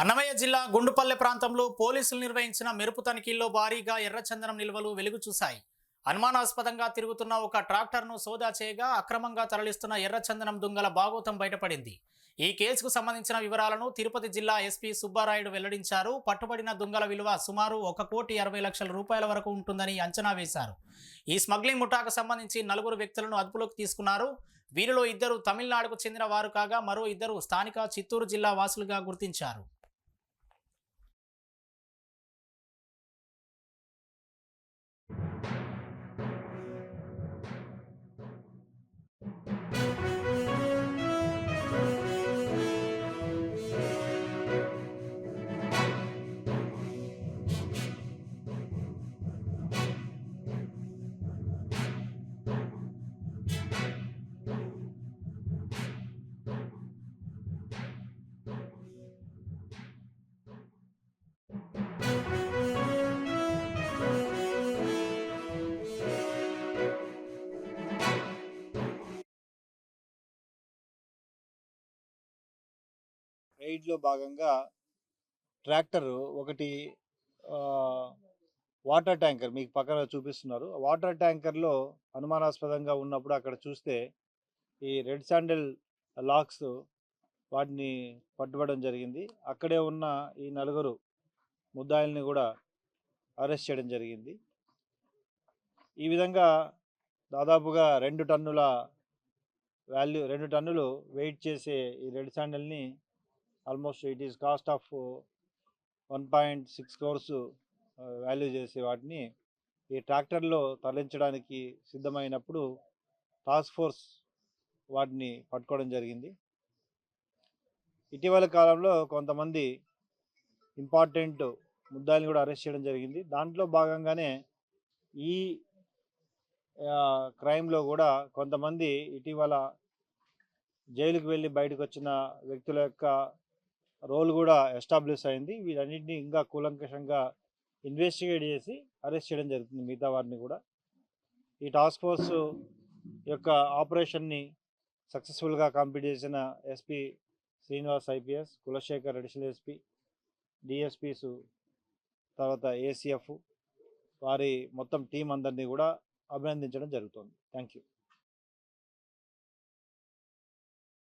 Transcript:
అన్నమయ్య జిల్లా గుండుపల్లె ప్రాంతంలో పోలీసులు నిర్వహించిన మెరుపు తనిఖీల్లో భారీగా ఎర్రచందనం నిల్వలు వెలుగు చూశాయి. అనుమానాస్పదంగా తిరుగుతున్న ఒక ట్రాక్టర్ను సోదా చేయగా అక్రమంగా తరలిస్తున్న ఎర్రచందనం దుంగల భాగోతం బయటపడింది. ఈ కేసుకు సంబంధించిన వివరాలను తిరుపతి జిల్లా ఎస్పీ సుబ్బారాయుడు వెల్లడించారు. పట్టుబడిన దుంగల విలువ సుమారు ఒక కోటి అరవై లక్షల రూపాయల వరకు ఉంటుందని అంచనా వేశారు. ఈ స్మగ్లింగ్ ముఠాకు సంబంధించి నలుగురు వ్యక్తులను అదుపులోకి తీసుకున్నారు. వీరిలో ఇద్దరు తమిళనాడుకు చెందిన వారు కాగా మరో ఇద్దరు స్థానిక చిత్తూరు జిల్లా వాసులుగా గుర్తించారు. రైడ్లో భాగంగా ట్రాక్టర్ ఒకటి వాటర్ ట్యాంకర్ మీకు పక్కన చూపిస్తున్నారు. వాటర్ ట్యాంకర్లో అనుమానాస్పదంగా ఉన్నప్పుడు అక్కడ చూస్తే ఈ రెడ్ శాండిల్ లాక్స్ వాటిని పట్టుబడడం జరిగింది. అక్కడే ఉన్న ఈ నలుగురు ముద్దాయిల్ని కూడా అరెస్ట్ చేయడం జరిగింది. ఈ విధంగా దాదాపుగా రెండు టన్నుల వాల్యూ రెండు టన్నులు వెయిట్ చేసే ఈ red శాండల్ని almost it is cost of one point six crores value చేసే వాటిని ఈ ట్రాక్టర్లో తరలించడానికి సిద్ధమైనప్పుడు టాస్క్ ఫోర్స్ వాటిని పట్టుకోవడం జరిగింది. ఇటీవల కాలంలో కొంతమంది ఇంపార్టెంట్ ముద్దాయిల్ని కూడా అరెస్ట్ చేయడం జరిగింది. దాంట్లో భాగంగానే ఈ క్రైమ్లో కూడా కొంతమంది ఇటీవల జైలుకు వెళ్ళి బయటకు వచ్చిన వ్యక్తుల యొక్క రోల్ కూడా ఎస్టాబ్లిష్ అయింది. వీటన్నిటిని ఇంకా కూలంకషంగా ఇన్వెస్టిగేట్ చేసి అరెస్ట్ చేయడం జరుగుతుంది మిగతా వారిని కూడా. ఈ టాస్క్ ఫోర్స్ యొక్క ఆపరేషన్ని సక్సెస్ఫుల్గా కంప్లీట్ చేసిన SP Srinivas IPS Kulasekhar additional SP DSPs తర్వాత ఏసీఎఫ్ వారి మొత్తం టీం అందరినీ కూడా అభినందించడం జరుగుతుంది. Thank you